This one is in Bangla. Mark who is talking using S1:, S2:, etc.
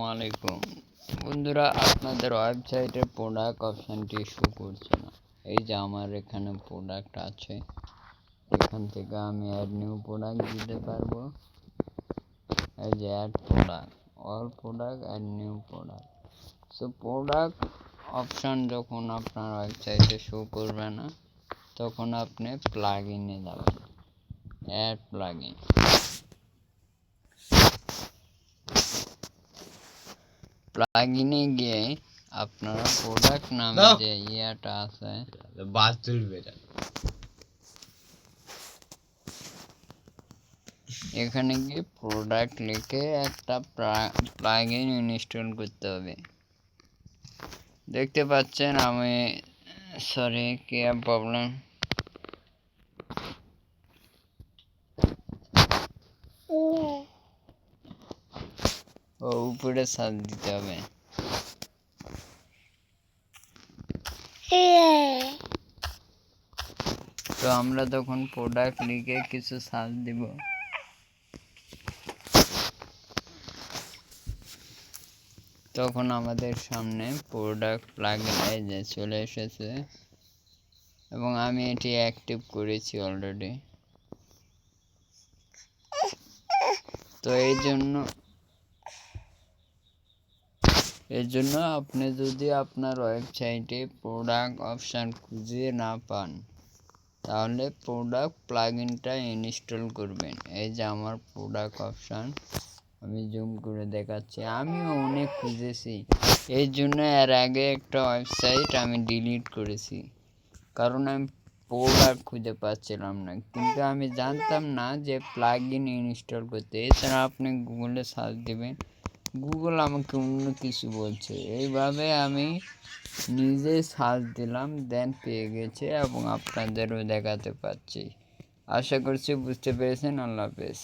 S1: আলাইকুম বন্ধুরা, আপনাদের ওয়েবসাইটে প্রোডাক্ট অপশানটি শো করছে না। এই যে আমার এখানে প্রোডাক্ট আছে, এখান থেকে আমি অ্যাড নিউ প্রোডাক্ট দিতে পারব। এই যে add product all product add new product so product option যখন আপনার ওয়েবসাইটে শো করবে না, তখন আপনি প্লাগ ইনে যাবেন। অ্যাড প্লাগ ইন প্লাগইনে গিয়ে আপনারা প্রোডাক্ট নামে যে ইয়াটা আছে।
S2: বাস তুলবে এটা
S1: এখানে গিয়ে প্রোডাক্ট লিখে একটা প্লাগইন ইনস্টল করতে হবে। দেখতে পাচ্ছেন আমি সরি কি প্রবলেম উপরে সার্চ দিতে হবে। তো আমরা তখন প্রোডাক্ট লিখে কিছু সার্চ দিব। তখন আমাদের সামনে প্রোডাক্ট এই যে চলে এসেছে। এবং আমি এটি অ্যাক্টিভ করেছি অলরেডি তো এই জন্য এর জন্য আপনি যদি আপনার ওয়েবসাইটে প্রোডাক্ট অপশান খুঁজে না পান, তাহলে প্রোডাক্ট প্লাগইনটা ইনস্টল করবেন। এই যে আমার প্রোডাক্ট অপশান আমি জুম করে দেখাচ্ছি। আমিও অনেক খুঁজেছি। এই জন্য এর আগে একটা ওয়েবসাইট আমি ডিলিট করেছি। কারণ আমি প্রোডাক্ট খুঁজে পাচ্ছিলাম না। কিন্তু আমি জানতাম না যে প্লাগ ইন ইনস্টল করতে। এছাড়া আপনি গুগলে সার্চ দেবেন গুগল আমাকে অন্য কিছু বলছে। এইভাবে আমি নিজে সার্চ দিলাম দেন পেয়ে গেছে এবং আপনাদেরও দেখাতে পারছি আশা করছি বুঝতে পেরেছেন। আল্লাহ হাফেজ।